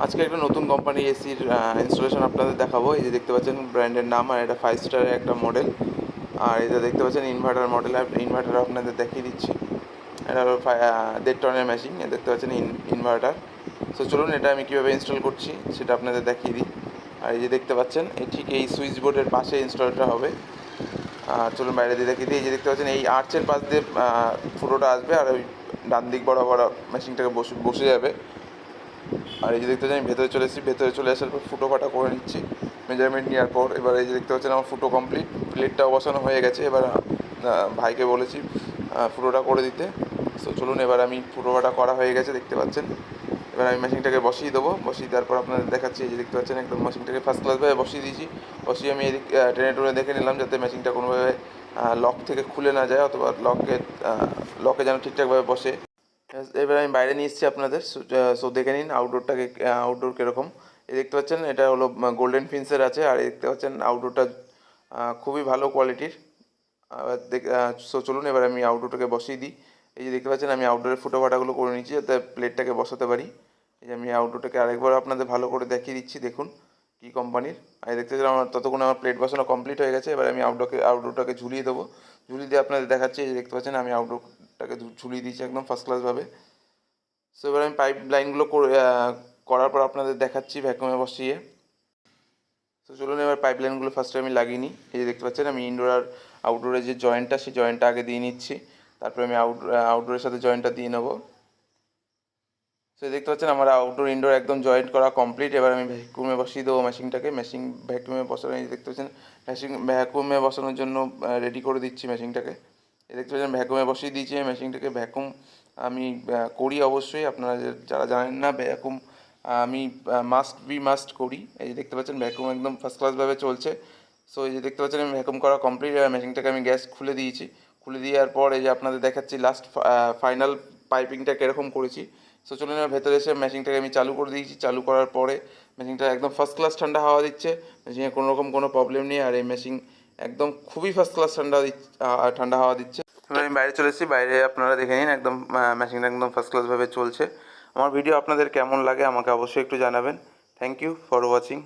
আজকে একটা নতুন কোম্পানি এসির ইনস্টলেশন আপনাদের দেখাবো। এই যে দেখতে পাচ্ছেন ব্র্যান্ডের নাম, আর এটা ফাইভ স্টারের একটা মডেল আর এটা দেখতে পাচ্ছেন ইনভার্টার মডেল ইনভার্টার আপনাদের দেখিয়ে দিচ্ছি। এটা হলো দেড় টনের মেশিন দেখতে পাচ্ছেন ইনভার্টার সো চলুন এটা আমি কীভাবে ইনস্টল করছি, সেটা আপনাদের দেখিয়ে দিই। আর এই যে দেখতে পাচ্ছেন এই ঠিক এই সুইচ বোর্ডের পাশে ইনস্টলটা হবে। আর চলুন বাইরে দিয়ে দেখিয়ে দিই। এই যে দেখতে পাচ্ছেন, এই আর্চের পাশ দিয়ে ফুটোটা আসবে, আর ওই ডান দিক বরাবর মেশিনটাকে বসে বসে যাবে। আর এই যে দেখতে পাচ্ছেন, আমি ভেতরে চলে এসেছি। ভেতরে চলে আসার পর ফুটো ফাটা করে নিচ্ছি। মেজারমেন্ট নেওয়ার পর এবার এই যে দেখতে পাচ্ছেন, আমার ফুটো কমপ্লিট প্লেটটাও বসানো হয়ে গেছে। এবার ভাইকে বলেছি ফুটোটা করে দিতে। সো চলুন, এবার আমি ফুটো ফাটা করা হয়ে গেছে, দেখতে পাচ্ছেন। এবার আমি মেশিনটাকে বসিয়ে দেবো। বসিয়ে দেওয়ার পর আপনাদের দেখাচ্ছি, এই যে দেখতে পাচ্ছেন, একদম মেশিনটাকে ফার্স্ট ক্লাসভাবে বসিয়ে দিয়েছি। বসিয়ে আমি এদিক ট্রেনে টুনে দেখে নিলাম, যাতে মেশিনটা কোনোভাবে লক থেকে খুলে না যায় অথবা লকে লকে যেন ঠিকঠাকভাবে বসে। এবার আমি বাইরে নিয়ে এসেছি আপনাদের। সো দেখে নিন আউটডোরটাকে আউটডোর কীরকম। এই দেখতে পাচ্ছেন, এটা হলো গোল্ডেন ফিন্সের আছে, আর দেখতে পাচ্ছেন আউটডোরটা খুবই ভালো কোয়ালিটির সো চলুন এবার আমি আউটডোরটাকে বসিয়ে দিই। এই যে দেখতে পাচ্ছেন, আমি আউটডোরের ফুটো ফাটাগুলো করে নিচ্ছি, যাতে প্লেটটাকে বসাতে পারি। এই যে আমি আউটডোরটাকে আরেকবার আপনাদের ভালো করে দেখিয়ে দিচ্ছি, দেখুন কী কোম্পানির আর দেখতে পাচ্ছেন, আমার ততক্ষণ আমার প্লেট বসানো কমপ্লিট হয়ে গেছে, এবার আমি আউটডোরকে আউটডোরটাকে ঝুলিয়ে দেবো। ঝুলিয়ে দিয়ে আপনাদের দেখাচ্ছি, এই দেখতে পাচ্ছেন, আমি আউটডোরটাকে ঝু- ঝুলিয়ে দিয়েছি একদম ফার্স্ট ক্লাসভাবে সো এবার আমি পাইপ লাইনগুলো করে করার পর আপনাদের দেখাচ্ছি ভ্যাকুমে বসিয়ে। তো চলুন এবার পাইপ লাইনগুলো ফার্স্টে আমি লাগিয়ে নিই। এই যে দেখতে পাচ্ছেন, আমি ইনডোর আর আউটডোরের যে জয়েন্টটা সেই জয়েন্টটা আগে দিয়ে নিচ্ছি। তারপরে আমি আউট আউটডোরের সাথে জয়েন্টটা দিয়ে নেব। সো দেখতে পাচ্ছেন, আমার আউটডোর ইনডোর একদম জয়েন্ট করা কমপ্লিট এবার আমি ভ্যাকুমে বসিয়ে দেবো মেশিনটাকে মেশিন ভ্যাকুমে বসানো দেখতে পাচ্ছেন মেশিন ভ্যাকুমে বসানোর জন্য রেডি করে দিচ্ছি মেশিনটাকে দেখতে পাচ্ছেন ভ্যাকুমে বসিয়ে দিয়েছি মেশিনটাকে ভ্যাকুম আমি করি অবশ্যই। আপনারা যারা জানেন না ভ্যাকুম আমি মাস্ট বি মাস্ট করি। এই যে দেখতে পাচ্ছেন ভ্যাকুম একদম ফার্স্ট ক্লাসভাবে চলছে। সো এই যে দেখতে পাচ্ছেন, আমি ভ্যাকুম করা কমপ্লিট মেশিনটাকে আমি গ্যাস খুলে দিয়েছি। খুলে দেওয়ার পর, এই যে আপনাদের দেখাচ্ছি লাস্ট ফাইনাল পাইপিংটা কীরকম করেছি। সো চলুন ভেতরে এসে মেশিনটাকে আমি চালু করে দিয়েছি। চালু করার পরে মেশিনটা একদম ফার্স্ট ক্লাস ঠান্ডা হাওয়া দিচ্ছে। মেশিনে কোনো রকম কোনো প্রবলেম নেই। আর এই মেশিন একদম খুবই ফার্স্ট ক্লাস ঠান্ডা ঠান্ডা হাওয়া দিচ্ছে। এবার আমি বাইরে চলে এসেছি। বাইরে আপনারা দেখে নিন, একদম মেশিনটা একদম ফার্স্ট ক্লাসভাবে চলছে। আমার ভিডিও আপনাদের কেমন লাগে আমাকে অবশ্যই একটু জানাবেন। Thank you for watching